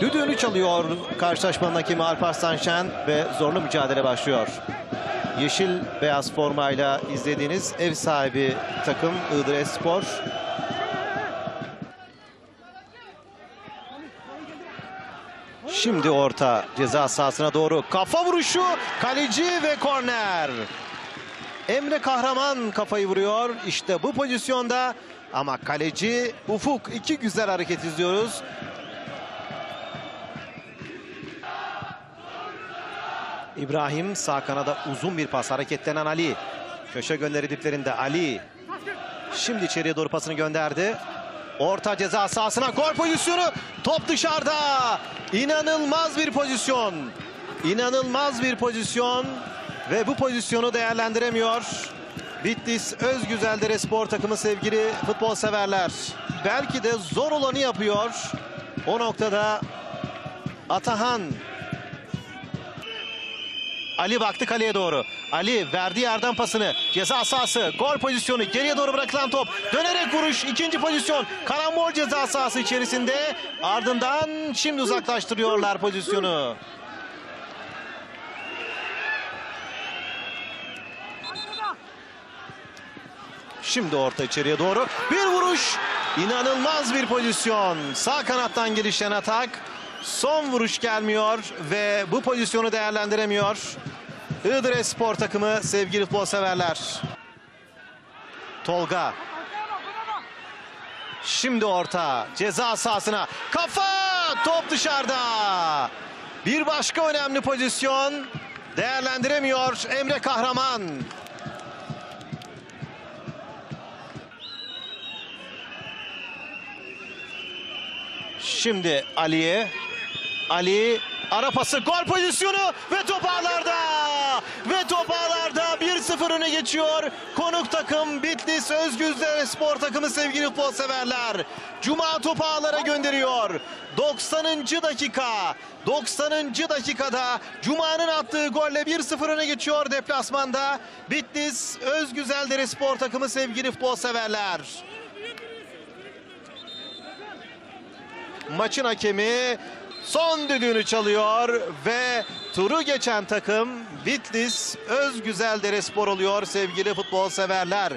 Düdüğünü çalıyor karşılaşmanın hakemi Alparslan Şen ve zorlu mücadele başlıyor. Yeşil beyaz formayla izlediğiniz ev sahibi takım Iğdır Espor. Şimdi orta ceza sahasına doğru kafa vuruşu kaleci ve korner. Emre Kahraman kafayı vuruyor. İşte bu pozisyonda ama kaleci Ufuk iki güzel hareket izliyoruz. İbrahim sağ kanada uzun bir pas hareketlenen Ali. Köşe gönderi diplerinde Ali. Şimdi içeriye doğru pasını gönderdi. Orta ceza sahasına gol pozisyonu. Top dışarıda. İnanılmaz bir pozisyon. İnanılmaz bir pozisyon. Ve bu pozisyonu değerlendiremiyor. Bitlis Özgüzeldere spor takımı sevgili futbol severler. Belki de zor olanı yapıyor. O noktada Atahan Ali baktı kaleye doğru. Ali verdi yerden pasını. Ceza sahası. Gol pozisyonu. Geriye doğru bırakılan top. Dönerek vuruş. ikinci pozisyon. Karambol ceza sahası içerisinde. Ardından şimdi uzaklaştırıyorlar pozisyonu. Şimdi orta içeriye doğru. Bir vuruş. İnanılmaz bir pozisyon. Sağ kanattan gelişen atak. Son vuruş gelmiyor ve bu pozisyonu değerlendiremiyor. Iğdır Spor takımı sevgili futbol severler. Tolga. Şimdi orta ceza sahasına. Kafa top dışarıda. Bir başka önemli pozisyon değerlendiremiyor Emre Kahraman. Şimdi Ali'ye. Ali ara pası gol pozisyonu ve top ağlarda. Ve top ağlarda 1-0 öne geçiyor. Konuk takım Bitlis Özgüzler Spor takımı sevgili futbol severler. Cuma topu ağlara gönderiyor. 90. dakika. 90. dakikada Cuma'nın attığı golle 1-0 öne geçiyor deplasmanda. Bitlis Özgüzeldere Spor takımı sevgili futbol severler. Maçın hakemi son düdüğünü çalıyor ve turu geçen takım Bitlis Özgüzeldere Spor oluyor sevgili futbol severler.